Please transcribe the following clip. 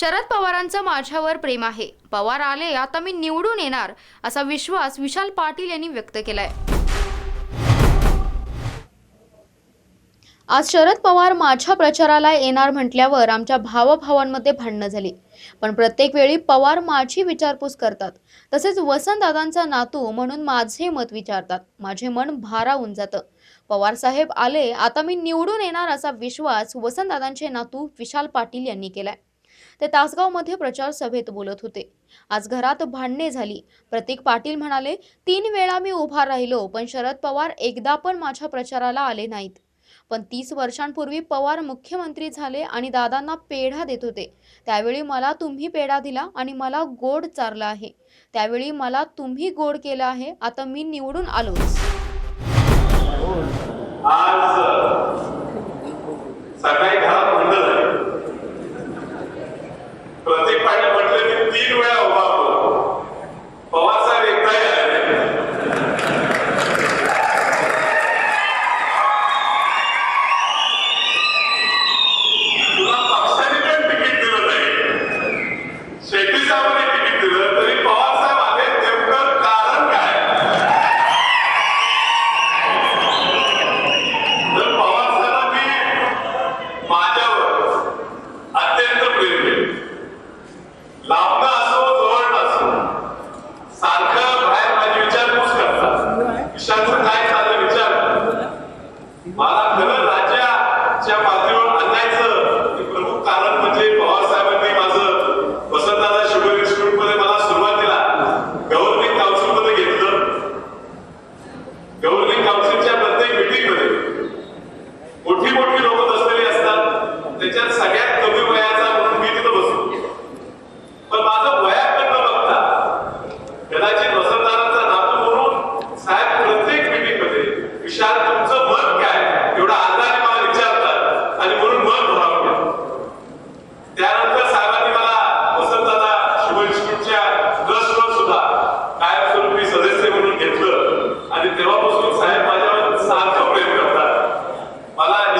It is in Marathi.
शरद पवारांचं माझ्यावर प्रेम आहे. पवार आले आता मी निवडून येणार असा विश्वास विशाल पाटील यांनी व्यक्त केलाय. आज शरद पवार माझ्या प्रचाराला येणार म्हटल्यावर आमच्या भावभावांमध्ये भांडणं झाली. पण प्रत्येक वेळी पवार माझी विचारपूस करतात. तसेच वसंतदादांचा नातू म्हणून माझे मत विचारतात. माझे मन भारावून जातं. पवार साहेब आले आता मी निवडून येणार असा विश्वास वसंतदादांचे नातू विशाल पाटील यांनी केलाय. ते तासगावमध्ये प्रचार सभेत बोलत होते. आज घरात भांडणे झाली. प्रतीक पाटील म्हणाले तीन वेळा मी उभा राहिलो पण शरद पवार एकदा पण माझ्या प्रचाराला आले नाहीत. पण तीस वर्षांपूर्वी पवार मुख्यमंत्री झाले आणि दादांना पेढा देत होते. त्यावेळी मला तुम्ही पेढा दिला आणि मला गोड चारला आहे. त्यावेळी मला तुम्ही गोड केलं आहे. आता मी निवडून आलोच आज सकाळी घरात भांडण झाले प्रत्येक पाटील म्हटले मी तीन वेळा उभा होतो पवार तुला पक्षाने पण तिकीट दिलं नाही. शेट्टी साहेबांनी तिकीट दिलं तरी पवार साहेब आले नेमकं कारण काय तर पवार साहेबांनी माझ्यावर अत्यंत प्रेम केले लांबणं असो जवळ असो सारखं बाहेर माझी विचारपूस करतात विषयाचं काय झालं विचार मला खरं राज्याच्या पातळीवर आणायचं हे प्रमुख कारण म्हणजे पवार साहेबांनी माझं वसंतदादा शुगर इन्स्टिट्यूटमध्ये मला सुरुवातीला गव्हर्निंग काउन्सिलमध्ये घेतलं. गव्हर्निंग काउन्सिलच्या प्रत्येक मीटिंगमध्ये मोठी मोठी लोक बसलेली असतात. त्याच्यात सगळ्यात कमी वयाचा म्हणून मी तिथं बसतो पण माझं वयाकडे न बघता कदाचित वसंतदारांचा नातू म्हणून साहेब प्रत्येक मीटिंगमध्ये विशाल तुमचं मत काय एवढा आदराने मला विचारतात आणि म्हणून मत भरावं लागतं. त्यानंतर साहेबांनी मला वसंतदादा शुभ इन्स्टिट्यूटच्या ट्रस्टवर सुद्धा कायमस्वरूपी सदस्य म्हणून घेतलं आणि तेव्हापासून साहेब माझ्यावर सारखं प्रेम करतात मला निश्चित वाटतं